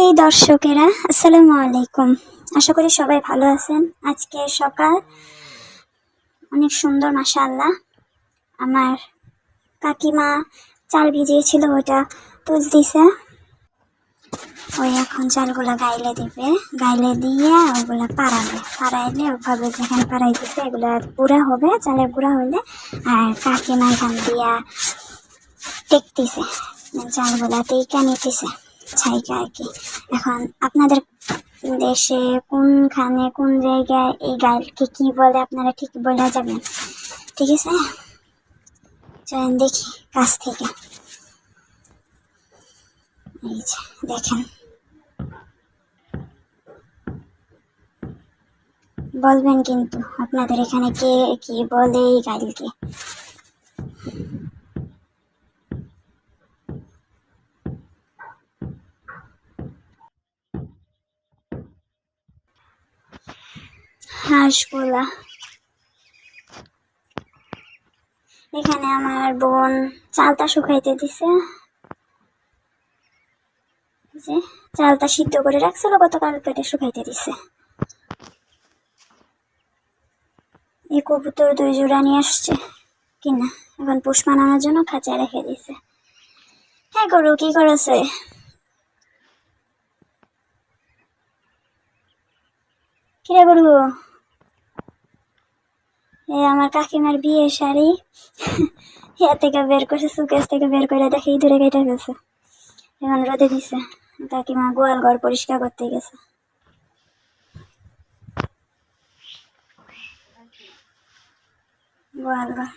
এই দর্শকেরা, আসসালামু আলাইকুম। আশা করি সবাই ভালো আছেন। আজকে সকাল, অনেক সুন্দর, মাশাআল্লাহ। আমার কাকিমা চাল ভিজিয়েছিল ওটা তুলতেছে। ওই এখন চালগুলো গাইলে দিবে। গাইলে দিয়ে ওগুলো পাড়াবে। পাড়াইলে ওভাবে যেখানে পাড়াইতেছে, এগুলো গুঁড়া হবে, চালের গুঁড়া হলে। আর কাকিমা এখান দিয়া টেকতেছে চালগুলা টেকা নিতেছে। ছাইকা আর কি। এখন আপনাদের দেশে কোনখানে কোন জায়গায় এই গাইলকে কি বলে আপনারা ঠিক বলে যাবেন। ঠিক আছে? চলেন দেখি কাছ থেকে। এই যে, দেখেন। বলবেন কিন্তু আপনাদের এখানে কে কি বলে এই গাইলকে হাঁসগুলা। এখানে আমার বোন চালটা শুকাইতে দিছে। যে, চালটা সিদ্ধ করে রাখছিল গতকাল কেটে শুকাইতে দিছে। এই কবুতর দুই জোড়া নিয়ে আসছে কিনা, এখন পুষ বানানোর জন্য খাঁচা রেখে দিছে। হ্যাঁ গরু, কি করেছে? কিরে গরু? আমার কাকিমার বিয়ে শাড়ি। ইয়া থেকে বের করছে সুকেশ থেকে বের করে দেখে দূরে কেটে গেছে এখন রোদে দিছে। কাকিমা গোয়াল ঘর পরিষ্কার করতে গেছে। গোয়াল ঘর।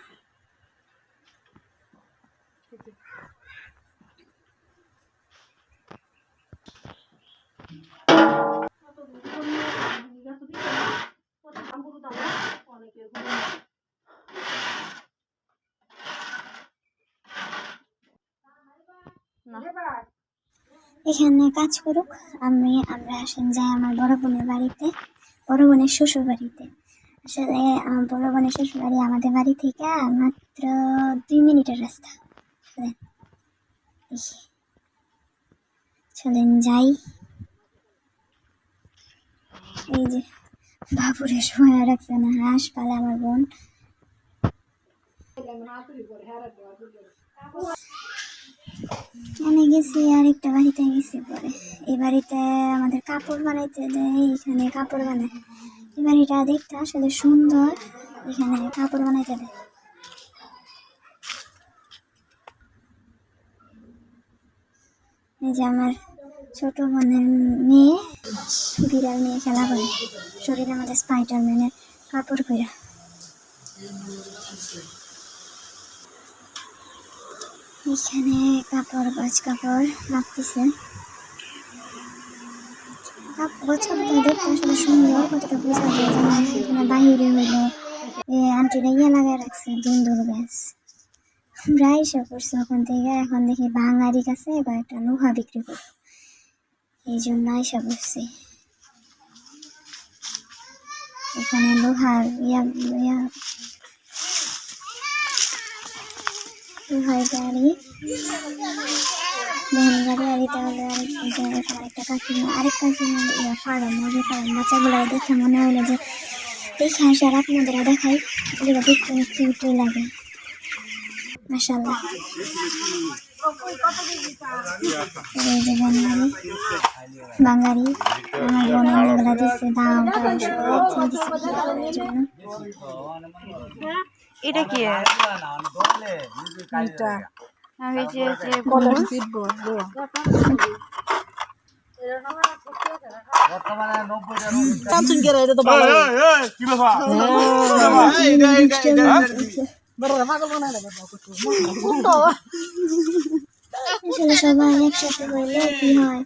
এখানে কাজ করুক, আমি, আমরা আসেন যাই আমার বড় বোনের বাড়িতে, বড় বোনের শ্বশুর বাড়িতে। আসলে বড় বোনের শ্বশুর বাড়ি আমাদের বাড়ি থেকে মাত্র দুই মিনিটের রাস্তা। চলেন যাই। এই যে, বাবুরে সময় রাখছে না হাঁস পালে আমার বোন। এখানে গেছি আর একটা বাড়িতে গেছি পরে। এই বাড়িতে আমাদের কাপড় বানাইতে দেয়, এখানে কাপড় বানায়। এই বাড়িটা দেখতে আসলে সুন্দর, এখানে কাপড় বানাইতে দেয়। এই যে আমার ছোট বোনের মেয়ে, বিড়াল নিয়ে খেলা করে। শরীরে আমাদের স্পাইডারম্যানের কাপড় কইরা এখানে কাপড় গছ কাপড় কাপড় দেখতে সুন্দর এখানে বাহিরে আন্টিরা ইয়ে লাগাই রাখছে ওখান থেকে, এখন দেখি বাঙালি কাছে কয়েকটা লোহা বিক্রি করব। এই জন্য এসে করছি এখানে লোহার ইয়া ইয়া লোহার গাড়ি। ভ্যান গাড়ি এটা আরেকটা কাকিমা। আরেক কাকিমা বাচ্চাগুলো দেখে মনে হলো যে দেখে আসে আর এগুলো দেখতে কিউটই লাগে। মাসাল্লাহ এই বাঙালি। বাঙালি। আমার দাম এটা কি? এটা। যে কলর বড় সবাই একসাথে হয়?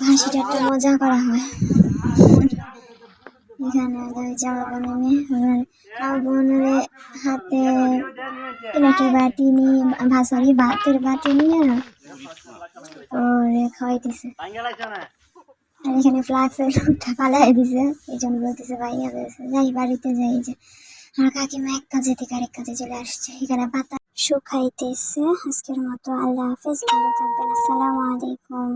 হাসিটা মজা করা হয়। এখানে ওই যে আমার বোনের হাতে প্লেটের বাটি নিয়ে ভাসরি ভাতের বাটি নিয়ে ওরে খাওয়াইতেছে আর এখানে ফ্লাক্সের লোকটা পালাই দিছে এই জন্য বলতেছে দিয়েছে যাই বাড়িতে যাই যে আর কাকিমা এক কাজে থেকে আরেক কাজে চলে আসছে এখানে পাতা শুকাইতেছে আজকের মতো আল্লাহ হাফেজ ভালো থাকবেন আসসালামু আলাইকুম